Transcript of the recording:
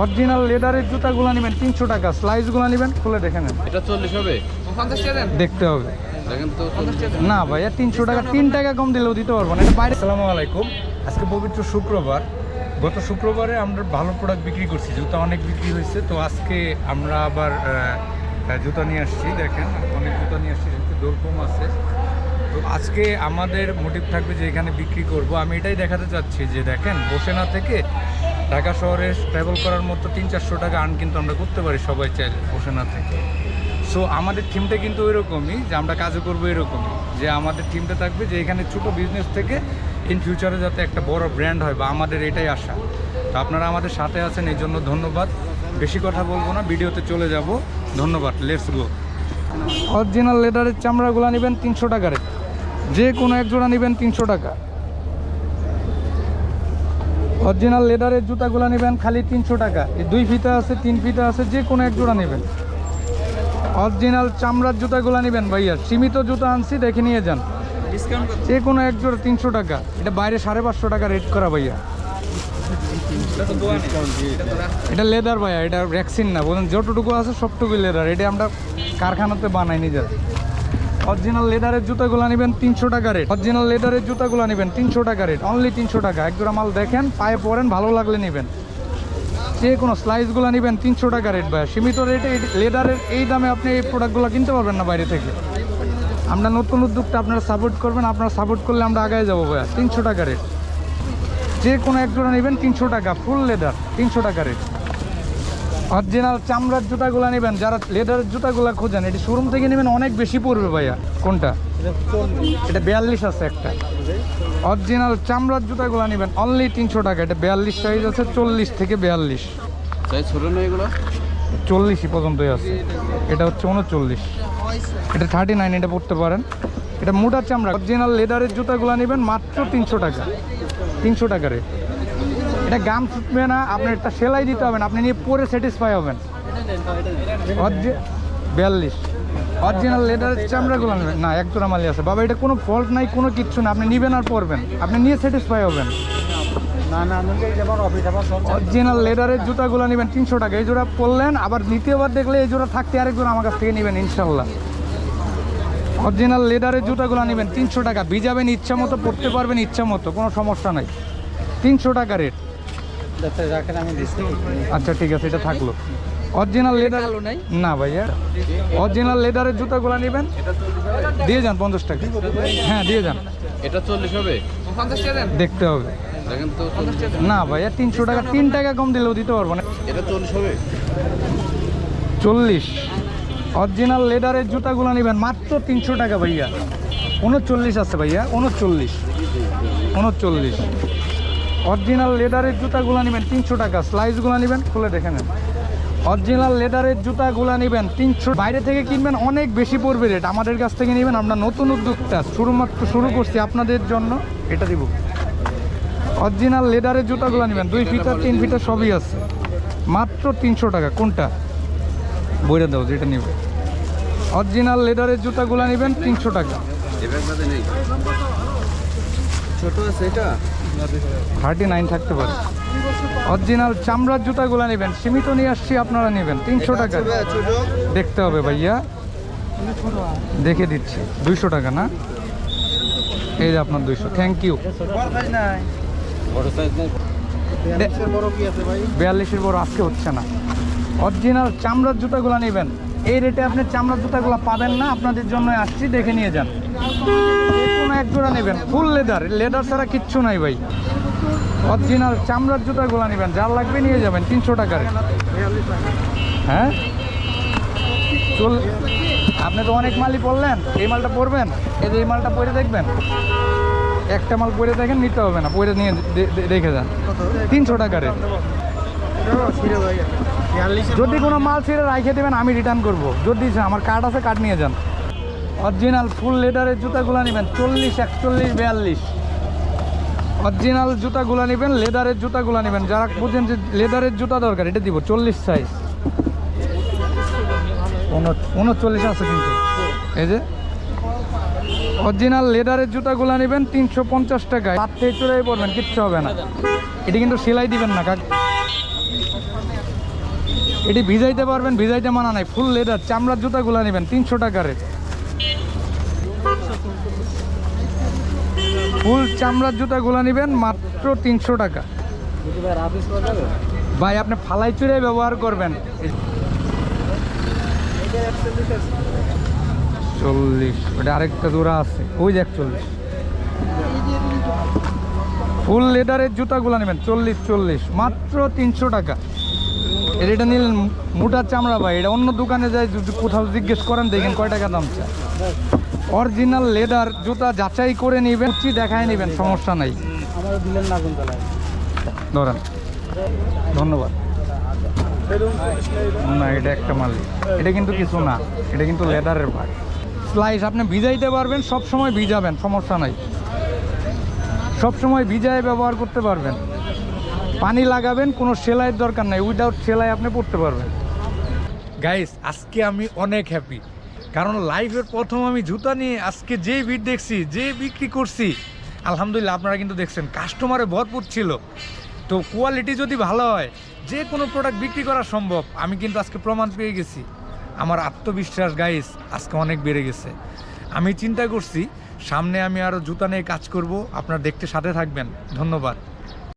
Original লেদারের জুতাগুলো নেবেন তিনশো টাকা। স্লাইসগুলো নেবেন খুলে দেখে নেন। এটা চল্লিশ হবে? দেখতে হবে। দেখেন তো না ভাইয়া তিনশো টাকা তিন টাকা কম দিলেও দিতে পারব না। এটা বাইরে আসসালামু আলাইকুম। আজকে পবিত্র শুক্রবার। গত শুক্রবারে আমরা ভালো প্রোডাক্ট বিক্রি করছি জুতা অনেক বিক্রি হয়েছে। তো আজকে আমরা আবার জুতা নিয়ে আসছি দেখেন। অনেক জুতা নিয়ে আসছি দোরকম আছে। তো আজকে আমাদের মোটিভ থাকবে যে এখানে বিক্রি করব। আমি এটাই দেখাতে চাচ্ছি যে দেখেন বসে না থেকে ঢাকা শহরে ট্রাভেল করার মতো তিন চারশো টাকা আর্ন কিন্তু আমরা করতে পারি সবাই চাইলে বসে না থেকে। সো আমাদের থিমটা কিন্তু এরকমই যে আমরা কাজও করব এরকমই। যে আমাদের থিমটা থাকবে যে এখানে ছোট বিজনেস থেকে ইন ফিউচারে যাতে একটা বড় ব্র্যান্ড হয় বা আমাদের এটাই আশা। তো আপনারা আমাদের সাথে আছেন, এই জন্য ধন্যবাদ। বেশি কথা বলব না, ভিডিওতে চলে যাব। ধন্যবাদ লেটস গো অরিজিনাল লেদারের চামড়াগুলো নেবেন তিনশো টাকার যে কোনো এক জোড়া নেবেন তিনশো টাকা। অরিজিনাল লেদারের জুতাগুলো নেবেন খালি তিনশো টাকা। এই দুই ফিতা আছে তিন ফিতা আছে যে কোনো এক জোড়া নেবেন। অরিজিনাল চামড়ার জুতাগুলো নেবেন ভাইয়া সীমিত জুতা আনছি দেখে নিয়ে যান। ডিসকাউন্ট যে কোনো এক জোড়া তিনশো টাকা। এটা বাইরে সাড়ে পাঁচশো টাকা রেট করা ভাইয়া। এটা লেদার ভাইয়া এটা ভ্যাকসিন না বলুন যতটুকু আছে সবটুকুই লেদার এটা আমরা কারখানাতে বানাই নিজের। অরিজিনাল লেদারের জুতাগুলো নেবেন তিনশো টাকা রেট অরিজিনাল লেদারের জুতাগুলো নেবেন তিনশো টাকা রেট অনলি তিনশো টাকা। এক জোড়া মাল দেখেন, পায়ে পরেন, ভালো লাগলে নেবেন। যে কোনো স্লাইসগুলো নেবেন তিনশো টাকা রেট ভাইয়া। সীমিত রেটে লেদারের এই দামে আপনি এই প্রোডাক্টগুলো কিনতে পারবেন না বাইরে থেকে। আমরা নতুন উদ্যোগটা আপনারা সাপোর্ট করবেন, আপনারা সাপোর্ট করলে আমরা আগায় যাব ভাইয়া। তিনশো টাকা রেট যে কোনো একজোড়া নেবেন তিনশো টাকা ফুল লেদার তিনশো টাকা রেট অরিজিনাল চামড়ার জুতাগুলো নেবেন যারা লেদারের জুতাগুলো খোঁজেন এটি শোরুম থেকে নেবেন অনেক বেশি পড়বে ভাইয়া কোনটা? এটা বিয়াল্লিশ আছে একটা। অরিজিনাল চামড়ার জুতাগুলো নেবেন অনলি তিনশো টাকা। এটা বিয়াল্লিশ সাইজ আছে চল্লিশ থেকে বিয়াল্লিশ। চল্লিশই পর্যন্তই আছে। এটা হচ্ছে উনচল্লিশ। এটা থার্টি নাইন এটা পড়তে পারেন। এটা মোটা চামড়া। অরিজিনাল লেদারের জুতাগুলো নেবেন মাত্র তিনশো টাকা। তিনশো টাকা রেট এটা গাম ছুটবে না আপনার একটা সেলাই দিতে হবে না আপনি নিয়ে পরে স্যাটিসফাই হবেন। বিয়াল্লিশ। অরিজিনাল লেদারের চামড়াগুলো নেবেন। না এক জোড়া মালি আছে। বাবা এটা কোনো ফল্ট নাই কোনো কিচ্ছু না আপনি নেবেন আর পরবেন। আপনি নিয়ে স্যাটিসফাই হবেন। অরিজিনাল লেদারের জুতাগুলো নেবেন তিনশো টাকা। এই জোড়া পরলেন আবার দ্বিতীয়বার দেখলে এই জোড়া থাকতে আরেক জোড়া আমার কাছ থেকে নেবেন ইনশাল্লাহ। অরিজিনাল লেদারের জুতাগুলো নেবেন তিনশো টাকা। ভিজাবেন ইচ্ছা মতো পরতে পারবেন ইচ্ছা মতো কোনো সমস্যা নাই। তিনশো টাকা রেট আচ্ছা ঠিক আছে এটা থাকল। অরিজিনাল লেদার না ভাইয়া। অরিজিনাল লেদারের জুতাগুলো নেবেন। দিয়ে যান পঞ্চাশ টাকা। হ্যাঁ দিয়ে যান। এটা চল্লিশ হবে? দেখতে হবে। না ভাইয়া তিনশো টাকা তিন টাকা কম দিলেও দিতে পারব না। এটা চল্লিশ হবে? চল্লিশ। অরিজিনাল লেদারের জুতাগুলো নেবেন মাত্র তিনশো টাকা ভাইয়া। উনচল্লিশ আছে ভাইয়া উনচল্লিশ। উনচল্লিশ। অরিজিনাল লেদারের জুতাগুলো নেবেন তিনশো টাকা। স্লাইসগুলো নেবেন, খুলে দেখে নেন। অরিজিনাল লেদারের জুতাগুলো নেবেন তিনশো বাইরে থেকে কিনবেন, অনেক বেশি পড়বে রেট। আমাদের কাছ থেকে নেবেন, আমরা নতুন উদ্যোগটা শুরুমাত্র শুরু করছি আপনাদের জন্য। এটা দিব। অরিজিনাল লেদারের জুতাগুলো নেবেন, দুই ফিটার, তিন ফিটার সবই আছে। মাত্র তিনশো টাকা। কোনটা? বইটা দাও, যেটা নেবে। অরিজিনাল লেদারের জুতাগুলো নেবেন তিনশো টাকা। আছে এটা? থার্টি নাইন থাকতে পারে। অরিজিনাল চামড়ার জুতাগুলো নেবেন সীমিত নিয়ে আসছি আপনারা নেবেন। তিনশো টাকা। দেখতে হবে ভাইয়া। দেখে দিচ্ছি। দুইশো টাকা না? এই যে আপনার দুইশো। থ্যাংক ইউ বিয়াল্লিশের বড় আজকে হচ্ছে না। অরিজিনাল চামড়ার জুতাগুলো নেবেন। এই রেটে আপনি চামড়ার জুতাগুলো পাবেন না আপনাদের জন্য আসছি দেখে নিয়ে যান। কোনো এক জোড়া নেবেন। ফুল লেদার লেদার ছাড়া কিচ্ছু নাই ভাই। অরিজিনাল চামড়ার জুতাগুলো নেবেন। যার লাগবে নিয়ে যাবেন, তিনশো টাকার। হ্যাঁ? চল আপনি তো অনেক মালই পড়লেন এই মালটা পরবেন, এই যে এই মালটা পরে দেখবেন। একটা মাল পরে দেখেন, নিতে হবে না, পরে নিয়ে দে- যান। তিনশো টাকার। যদি কোনো মাল ছেড়ে রাখে দেবেন, আমি রিটার্ন করব। যদি আমার কার্ড আছে কার্ড নিয়ে যান। অরিজিনাল ফুল লেদারের জুতাগুলো নেবেন, চল্লিশ, একচল্লিশ, বিয়াল্লিশ। অরিজিনাল জুতাগুলো নেবেন লেদারের জুতাগুলো নেবেন। যারা বুঝেন যে লেদারের জুতা দরকার, এটা দিব, চল্লিশ সাইজ উনচল্লিশ আছে কিন্তু। এই যে। অরিজিনাল লেদারের জুতাগুলো নেবেন, তিনশো পঞ্চাশ টাকায়। তার থেকে চলে পড়বেন, কিচ্ছু হবে না। এটি কিন্তু সেলাই দিবেন না, কাক এটি ভিজাইতে পারবেন, ভিজাইতে মানা নাই। ফুল লেদার চামড়ার জুতাগুলো নেবেন, তিনশো টাকারে। ফুল চামড়ার জুতাগুলো নেবেন মাত্র তিনশো টাকা। ভাই, আপনি ফালাই চুড়ে ব্যবহার করবেন। চল্লিশ আরেকটা আছে। ফুল লেদারের চল্লিশ চল্লিশ, মাত্র তিনশো টাকা। এটা মোটা চামড়া ভাই, এটা অন্য দোকানে যদি কোথাও জিজ্ঞেস করেন, দেখেন কয় টাকা দাম চায়। অরিজিনাল লেদার জুতা যাচাই করে নেবেন উচি দেখায় নেবেন, সমস্যা নাই। ধরেন। ধন্যবাদ। না, এটা একটা মাল। এটা কিন্তু কিছু না, এটা কিন্তু লেদারের ভাগ। স্লাইস আপনি ভিজাইতে পারবেন, সব সময় ভিজাবেন, সমস্যা নাই। সব সময় ভিজায় ব্যবহার করতে পারবেন। পানি লাগাবেন, কোনো সেলাইয়ের দরকার নাই। উইদাউট সেলাই আপনি পড়তে পারবেন। গাইস আজকে আমি অনেক হ্যাপি কারণ লাইফের প্রথম আমি জুতা নিয়ে আজকে যে ভিড় দেখছি যে বিক্রি করছি, আলহামদুলিল্লাহ আপনারা কিন্তু দেখছেন কাস্টমারে ভরপুর ছিল। তো কোয়ালিটি যদি ভালো হয়, যে কোনো প্রোডাক্ট বিক্রি করা সম্ভব, আমি কিন্তু আজকে প্রমাণ পেয়ে গেছি। আমার আত্মবিশ্বাস গাইস আজকে অনেক বেড়ে গেছে। আমি চিন্তা করছি, সামনে আমি আরও জুতা নিয়ে কাজ করব, আপনারা দেখতে সাথে থাকবেন। ধন্যবাদ।